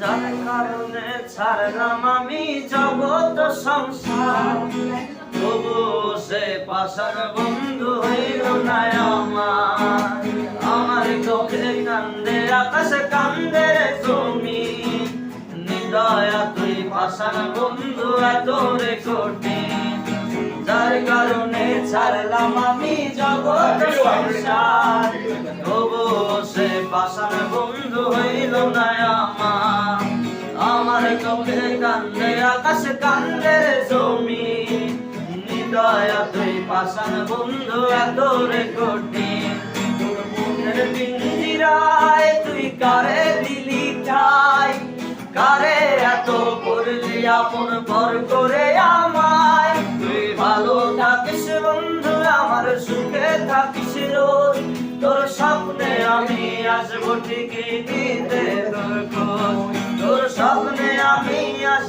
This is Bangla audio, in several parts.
যার কারণে ছাড়লাম আমি জগৎ সংসার। তবু সে পাশার বন্ধু হইল না আমার। আমার চোখে কান্দে, আকাশে কান্দে রে তুমি। নিদয়া তুই পাশার বন্ধু এত রে কঠিন যার কারণে ছাড়লাম আমি জগৎ সংসার। তবু সে পাশার বন্ধু হইল না আমার। চোখে আপন পর করে আমায়? তুই ভালো থাকিস বন্ধু, আমার সুখে থাকিস রোজ। তোর স্বপ্নে আমি আসব ঠিকই দিতে তোর তোর স্বপ্নে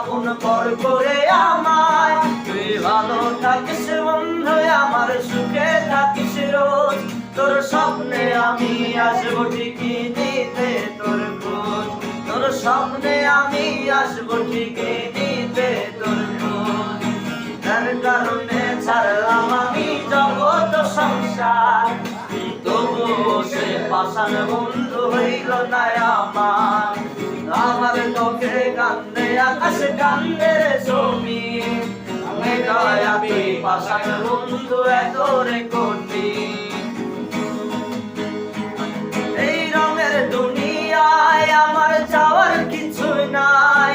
আপন পর করে আমায়। তুই ভালো থাকিস বন্ধু, আমার সুখে থাকিস রোজ। তোর স্বপ্নে আমি আসব ঠিকই দিতে তোর খোঁজ। তোর স্বপ্নে আমি আসব ঠিকই দিতে তোর খোঁজ। তার কারণে ছাড়লাম আমি জগৎ সংসার। তবু সে পাশান বন্ধু হইল না আমার। আমার চোখে কান্দে, আকাশ কান্দে রে জমি মেঘায় আমি পাশান বন্ধু এত রে কঠিন এই রঙের দুনিয়ায় আমার যাওয়ার কিছু নাই।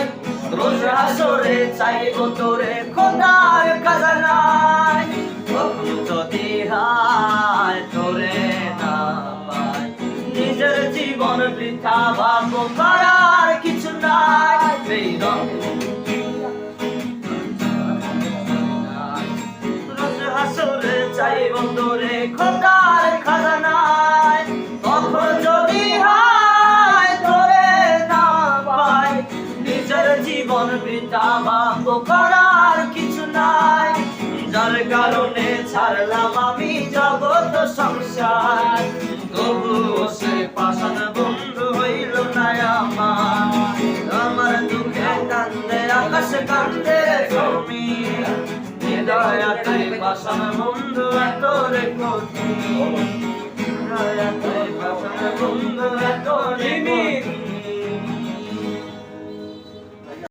রোজ হাসরে চাইব তোরে খোদার খাজানায়। যদি হায় তোরে না পাই, নিজের জীবন বৃথা ভাব করার নাই এই রোজ হাসরে চাইব তোরে খোদার খাজানায় তখন যদি হায় ভাব করার কিছু নাই যার কারণে ছাড়লাম আমি জগৎ সংসার তবু হৃদয়াতে বাসন বন্ধু এত রে কঠিন দয়াতে